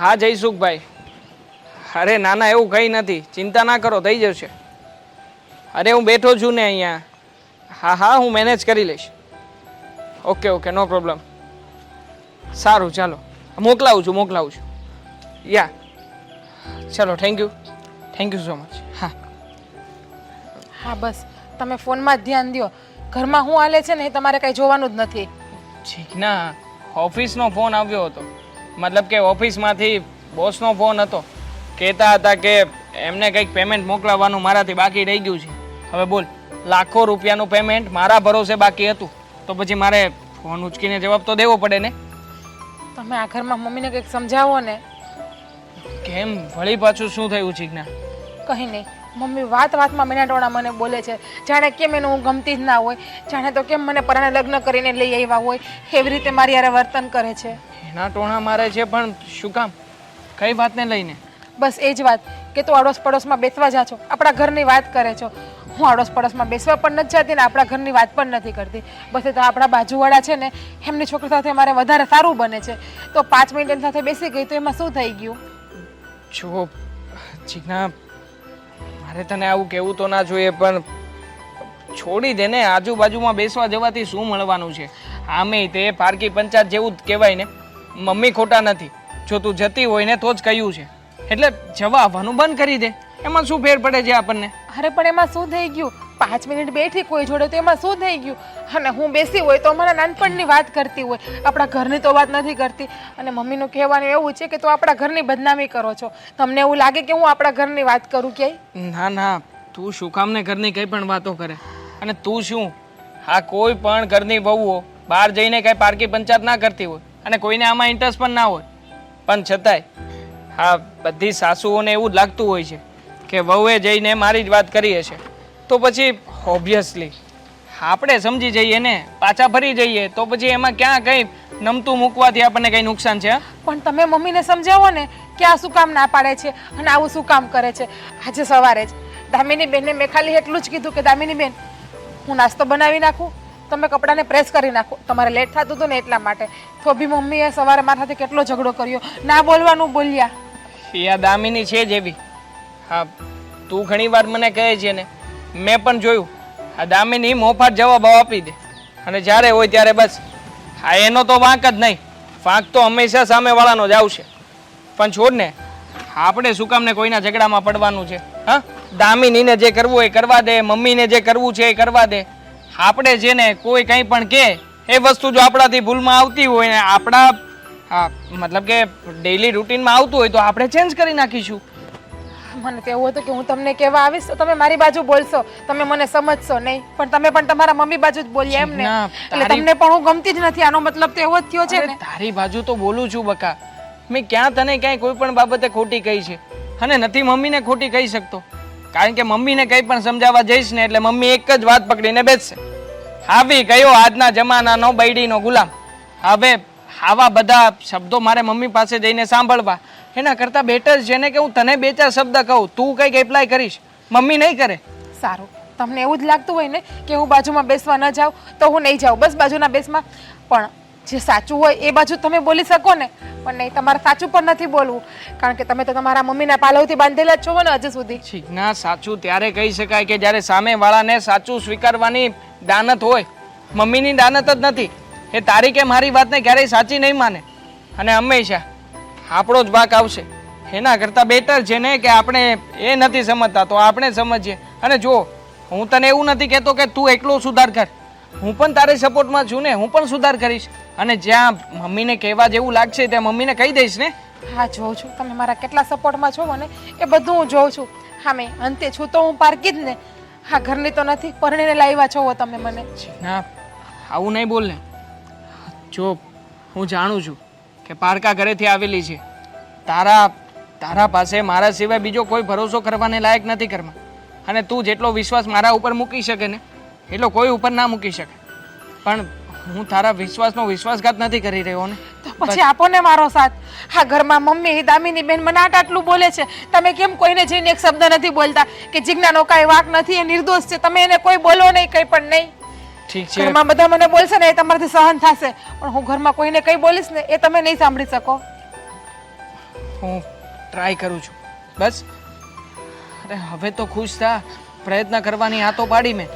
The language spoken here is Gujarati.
હા જયસુખભાઈ અરે ના ના એવું કંઈ નથી. ચિંતા ના કરો થઈ જશે. અરે હું બેઠો છું ને અહીંયા. હા હા હું મેનેજ કરી લઈશ. Okay okay no problem. સારું ચાલો. મોકલાવું છું મોકલાવું છું. યા. ચલો thank you thank you so much હા. હા બસ. તમે ફોનમાં જ ધ્યાન દો ઘરમાં શું હાલે છે ને એ તમારે કાંઈ જોવાનું જ નથી. ઠીક ના. ઓફિસનો ફોન આવ્યો હતો. મતલબ કે ઓફિસમાંથી બોસનો ફોન હતો. કહેતા હતા કે એમને કંઈક પેમેન્ટ મોકલાવવાનું મારાથી બાકી રહી ગયું છે. હવે બોલ લાખો રૂપિયાનું પેમેન્ટ મારા ભરોસે બાકી હતું. તો પછી મારે ફોન ઉચકીને જવાબ તો દેવો પડે ને? તમે આખરમાં મમ્મીને કંઈક સમજાવો ને. કેમ? વળી પાછું શું થયું ચીકના કંઈ નહીં. મમ્મી વાત વાતમાં મેનાટોણા મને બોલે છે જાણે કેમ એનું હું ગમતી જ ના હોય? જાણે તો કેમ મને પરાણે લગ્ન કરીને લઈ આવ્યા હોય? એવી રીતે મારી યારે વર્તન કરે છે. એના ટોણા મારે છે પણ શું કામ? કઈ વાતને લઈને? બસ એ જ વાત કે તું આડોશ પડોશમાં બેસવા જા છો આપણા ઘરની વાત કરે છો. હું આડોશ પડોશમાં બેસવા પણ નથી જતી ને આપણા ઘરની વાત પણ નથી કરતી. બસ એ તો આપણા બાજુવાળા છે ને એમની છોકરી સાથે મારે વધારે સારું બને છે. તો પાંચ મિનિટ એની સાથે બેસી ગઈ તો એમાં શું થઈ ગયું? જો ચીકના મારે તને આવું કહેવું તો ના જોઈએ, પણ છોડી દે ને, આજુબાજુમાં બેસવા જવાથી શું મળવાનું છે? આમે તે પારકી પંચાયત જેવું જ કહેવાય ને, મમ્મી ખોટા નથી. જો તું જતી હોય ને, તો જ કહ્યું છે. એટલે જવા આવવાનું બંધ કરી દે. એમાં શું ફેર પડે છે આપણને? અરે, પણ એમાં શું થઈ ગયું? પાંચ મિનિટ બેઠી કોઈ જોડે તો એમાં શું થઈ ગયું? અને હું બેસી હોય તો અમારા નાનપણની વાત કરતી હોય. આપણા ઘરની તો વાત નથી કરતી. અને મમ્મીનું કહેવાનું એવું છે કે તું આપણા ઘરની બદનામી કરો છો. તમને એવું લાગે કે હું આપણા ઘરની વાત કરું ક્યાંય? ના ના. તું શું કામ ને ઘરની કઈ પણ વાતો કરે. અને તું શું? હા, કોઈ પણ ઘરની વહુઓ બહાર જઈને કઈ પારકી પંચાયત ના કરતી હોય અને કોઈને આમાં ઇન્ટરેસ્ટ પણ ના હોય. પણ છતાંય હા, બધી સાસુઓને એવું જ લાગતું હોય છે કે વહુએ જઈને મારી જ વાત કરી હશે. તો પછી ઓબ્વિયસલી આપણે સમજી જઈએ ને પાછા ફરી જઈએ તો પછી એમાં ક્યાં કંઈ નમતું મૂકવાથી આપણને કંઈ નુકસાન છે? પણ તમે મમ્મીને સમજાવો ને કે આ શું કામ ના પાડે છે અને આવું શું કામ કરે છે. આજે સવારે જ દામિની બેનને મેં ખાલી એટલું જ કીધું કે દામિની બેન હું નાસ્તો બનાવી નાખું તમે કપડાને પ્રેસ કરી નાખો. તમારે લેટ થતું હતું ને એટલા માટે. તો બી મમ્મીએ સવારે મારા સાથે કેટલો ઝઘડો કર્યો. ના બોલવાનું બોલ્યા. એ આ દામિની છે જેવી હા તું ઘણી વાર મને કહે છે ને મેં પણ જોયું. આ દામિની મોફાટ જવાબ આપી દે. અને જ્યારે હોય ત્યારે બસ. હા એનો તો વાંક જ નહીં. વાંક તો હંમેશા સામેવાળાનો જ આવશે. પણ છોડ ને, આપણે શું કામને કોઈના ઝઘડામાં પડવાનું છે? હા? દામિનીને જે કરવું એ કરવા દે, મમ્મીને જે કરવું છે એ કરવા દે. આપણે જેને કોઈ કંઈ પણ કહે, એ વસ્તુ જો આપણાથી ભૂલમાં આવતી હોય ને, આપણા મતલબ કે ડેઈલી રૂટીનમાં આવતું હોય તો આપણે ચેન્જ કરી નાખીશું. મને તો એવું હતું કે હું તમને કહેવા આવીશ તો તમે મારી બાજુ બોલશો. તમે મને સમજશો નહીં. પણ તમે પણ તમારા મમ્મી બાજુ જ બોલ્યા એમ ને. ના, એટલે તારી- તમને પણ હું ગમતી જ નથી. આનો મતલબ તો એવો જ થયો છે અરે ને. તારી બાજુ તો બોલું છું બકા. મેં ક્યાં તને ક્યાંય કોઈ પણ બાબતે ખોટી કહી છે. અને નથી મમ્મીને ખોટી કહી શકતો. કારણ કે મમ્મીને કંઈ પણ સમજાવવા જઈશ ને એટલે મમ્મી એક જ વાત પકડીને બેસશે. હાવી કયો આજના જમાનાનો બૈડીનો ગુલામ. હવે આવા બધા શબ્દો મારે મમ્મી પાસે જઈને સાંભળવા. એના કરતાં બેટર જેને કે હું તને બે ચાર શબ્દ કહું. તું કંઈક એપ્લાય કરીશ. મમ્મી નહીં કરે. સારું. તમને એવું જ લાગતું હોય ને કે હું બાજુમાં બેસવા ન જાઉં તો હું નહીં જાઉં. બસ બાજુના બેસમાં. પણ જે સાચું હોય એ બાજુ તમે બોલી શકો ને. પણ નહીં તમારે સાચું પણ નથી બોલવું. કારણ કે તમે તો તમારા મમ્મીના પાલવથી બાંધેલા જ છો ને હજુ સુધી. ના સાચું ત્યારે કહી શકાય કે જ્યારે સામેવાળાને સાચું સ્વીકારવાની દાનત હોય મમ્મીની દાનત જ નથી. એ તારી કે મારી વાતને ક્યારેય સાચી નહીં માને. અને હંમેશા આપણો જ ભાગ આવશે. એના કરતાં બેટર છે ને કે આપણે એ નથી સમજતા તો આપણે સમજીએ. અને જો હું તને એવું નથી કહેતો કે તું એકલો સુધાર કર. હું પણ તારે સપોર્ટમાં છું ને હું પણ સુધાર કરીશ. અને જ્યાં મમ્મીને કહેવા જેવું લાગશે ત્યાં મમ્મીને કહી દઈશ ને. હા જોઉં છું. તમે મારા કેટલા સપોર્ટમાં છો મને એ બધું હું જોઉં છું. હા મેં અંતે છું તો હું પારકી જ ને. હા ઘરની તો નથી પરણીને લાવ્યા છો તમે મને. ના આવું નહીં બોલ ને જો હું જાણું છું. કે પારકા ઘરેથી આવેલી છે. તારા તારા પાસે, મારા સિવાય બીજો કોઈ ભરોસો કરવાને લાયક નથી કરવા અને તું જેટલો વિશ્વાસ મારા ઉપર મૂકી શકે ને, એટલો કોઈ ઉપર ના મૂકી શકે. પણ હું તારા વિશ્વાસનો વિશ્વાસઘાત નથી કરી રહ્યો ને. પછી આપો ને મારો સાથ. હા, ઘરમાં મમ્મી, દામિની બેન મને આટ આટલું બોલે છે. તમે કેમ કોઈને જઈને એક શબ્દ નથી બોલતા? કે જીજ્ઞાનો કાંઈ વાક નથી, એ નિર્દોષ છે. તમે એને કોઈ બોલો નહીં, કંઈ પણ નહીં. ઠીક છે. ઘરમાં બધા મને બોલશે ને એ તમારાથી સહન થશે. પણ હું ઘરમાં કોઈને કંઈ બોલીશ ને એ તમે નહીં સાંભળી શકો. હું ટ્રાય કરું છું. બસ. અરે હવે તો ખુશ થા. પ્રયત્ન કરવાની આ તો પાડી મેં.